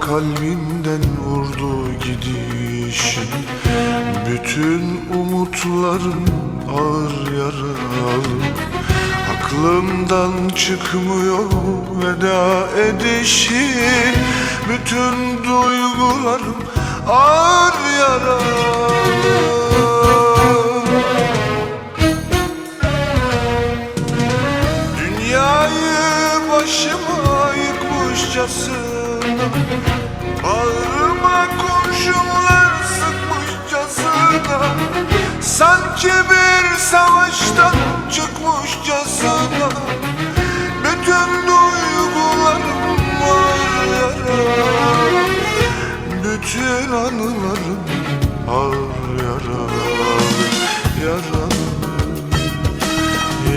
kalbimden vurdu gidişin Bütün umutlarım ağır yaralı. Aklımdan çıkmıyor veda edişin Bütün duygularım ağır yaralı. Dünyayı başıma yıkmışçasına Bağrıma kurşunlar sıkmışçasına Sanki bir savaştan çıkmışçasına Bütün duygularım var yara. Bütün anılarım ağır yaralı Yaralı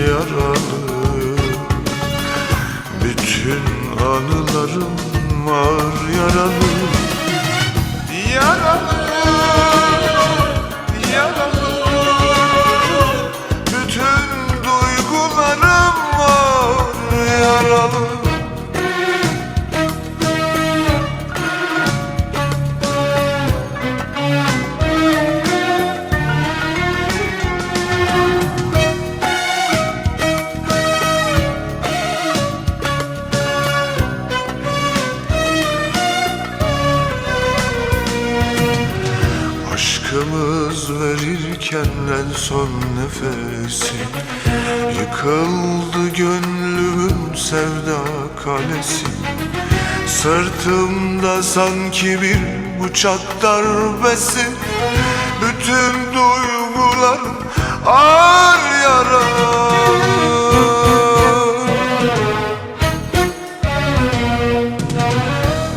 yaralı. Bütün anılarım var yaralı. Yaralı Aşkımız verirken en son nefesi Yıkıldı gönlümün sevda kalesi Sırtımda sanki bir bıçak darbesi Bütün duygularım ağır yaralı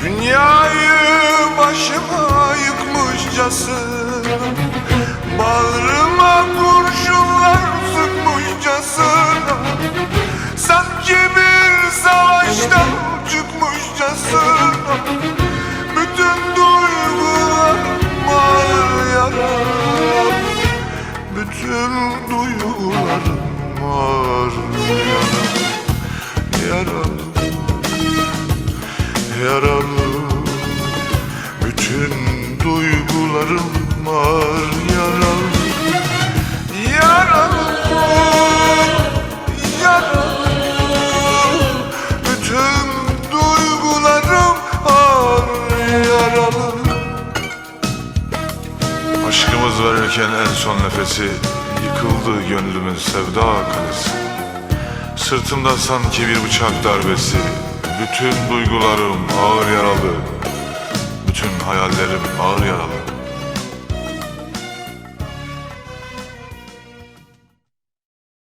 Dünyayı başıma yıkmışçasına Bağrıma kurşunlar sıkmışçasına. Sanki bir savaştan çıkmışçasına. Bütün duygularım ağır Bütün duygularım ağır yara Yaralı Yaralı Bütün duygularım var yaralı Yaralı Yaralı Bütün duygularım var yaralı. Aşkımız verirken en son nefesi Yıkıldı gönlümün sevda kalesi. Sırtımda sanki bir bıçak darbesi. Bütün duygularım ağır yaralı. Bütün hayallerim ağır yaralı